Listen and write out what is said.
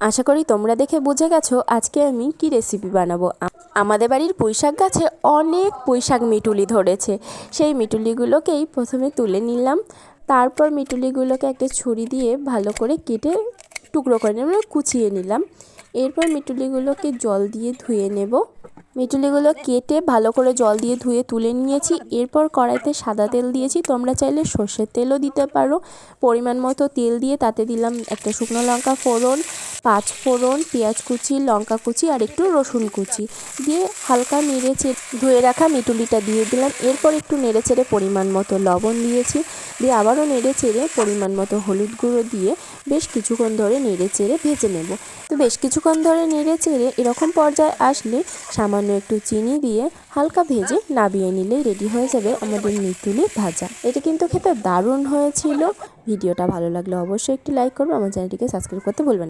আশা করি তোমরা দেখে বুঝে গেছো আজকে আমি কি রেসিপি বানাবো। আমাদের বাড়ির পুঁইশাক গাছে অনেক পুঁইশাক মিটুলি ধরেছে। সেই মিটুলিগুলোকেই প্রথমে তুলে নিলাম। তারপর মিটুলিগুলোকে একটা ছুরি দিয়ে ভালো করে কেটে টুকরো করে নিলাম মানে কুচিয়ে নিলাম। এরপর মিটুলিগুলোকে জল দিয়ে ধুয়ে নেব। মিটুলিগুলো কেটে ভালো করে জল দিয়ে ধুয়ে তুলে নিয়েছি। এরপর কড়াইতে সাদা তেল দিয়েছি। তোমরা চাইলে সর্ষের তেলও দিতে পারো। পরিমাণ মতো তেল দিয়ে তাতে দিলাম একটা শুকনো লঙ্কা ফোড়ন পাঁচ ফোড়ন পেঁয়াজ কুচি, লঙ্কা কুচি আর একটু রসুন কুচি। দিয়ে হালকা নেড়ে ধুয়ে রাখা মিটুলিটা দিয়ে দিলাম। এরপর একটু নেড়ে চেড়ে পরিমাণ মতো লবণ দিয়েছি। দিয়ে আবারও নেড়ে চেড়ে পরিমাণ মতো হলুদ গুঁড়ো দিয়ে বেশ কিছুক্ষণ ধরে নেড়ে চেড়ে ভেজে নেব। তো বেশ কিছুক্ষণ ধরে নেড়ে চেড়ে এরকম পর্যায়ে আসলে সামান্য একটু চিনি দিয়ে হালকা ভেজে নাবিয়ে নিলেই রেডি হয়ে যাবে আমাদের মিতুলি ভাজা। এটা কিন্তু খেতে দারুণ হয়েছিল। ভিডিওটা ভালো লাগলে অবশ্যই একটি লাইক করবে। আমার চ্যানেলটিকে সাবস্ক্রাইব করতে ভুলবেন না।